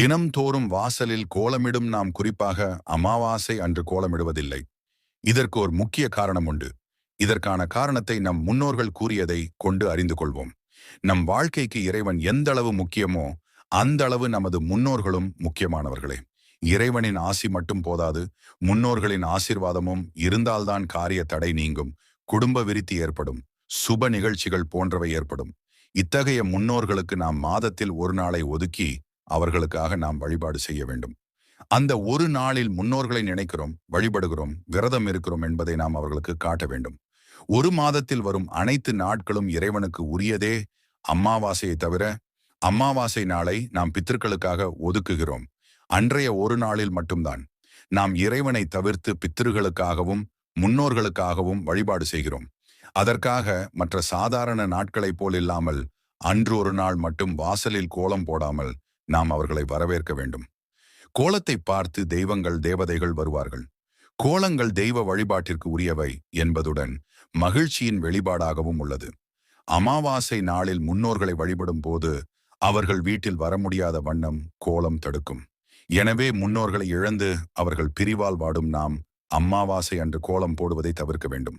தினம்தோறும் வாசலில் கோலமிடும் நாம் குறிப்பாக அமாவாசை அன்று கோலமிடுவதில்லை. இதற்கு ஒரு முக்கிய காரணம் உண்டு. இதற்கான காரணத்தை நம் முன்னோர்கள் கூறியதை கொண்டு அறிந்து கொள்வோம். நம் வாழ்க்கைக்கு இறைவன் எந்த அளவு முக்கியமோ அந்த அளவு நமது முன்னோர்களும் முக்கியமானவர்களே. இறைவனின் ஆசி மட்டும் போதாது முன்னோர்களின் ஆசிர்வாதமும் இருந்தால்தான் காரிய தடை நீங்கும் குடும்ப விருத்தி ஏற்படும் சுப நிகழ்ச்சிகள் போன்றவை ஏற்படும். இத்தகைய முன்னோர்களுக்கு நாம் மாதத்தில் ஒரு நாளை ஒதுக்கி அவர்களுக்காக நாம் வழிபாடு செய்ய வேண்டும். அந்த ஒரு நாளில் முன்னோர்களை நினைக்கிறோம் வழிபடுகிறோம் விரதம் இருக்கிறோம் என்பதை நாம் அவர்களுக்கு காட்ட வேண்டும். ஒரு மாதத்தில் வரும் அனைத்து நாட்களும் இறைவனுக்கு உரியதே. அம்மாவாசையை தவிர அம்மாவாசை நாளை நாம் பித்திருக்களுக்காக ஒதுக்குகிறோம். அன்றைய ஒரு நாளில் மட்டும்தான். நாம் இறைவனை தவிர்த்து பித்திருகளுக்காகவும் முன்னோர்களுக்காகவும் வழிபாடு செய்கிறோம். அதற்காக மற்ற சாதாரண நாட்களைப் போல் இல்லாமல் அன்று ஒரு நாள் மட்டும் வாசலில் கோலம் போடாமல் நாம் அவர்களை வரவேற்க வேண்டும். கோலத்தை பார்த்து தெய்வங்கள் தேவதைகள் வருவார்கள். கோலங்கள் தெய்வ வழிபாட்டிற்கு உரியவை என்பதுடன் மகிழ்ச்சியின் வெளிப்பாடாகவும் உள்ளது. அமாவாசை நாளில் முன்னோர்களை வழிபடும் போது அவர்கள் வீட்டில் வர முடியாத வண்ணம் கோலம் தடுக்கும். எனவே முன்னோர்களை இழந்து அவர்கள் பிரிவால் வாடும் நாம் அம்மாவாசை அன்று கோலம் போடுவதை தவிர்க்க வேண்டும்.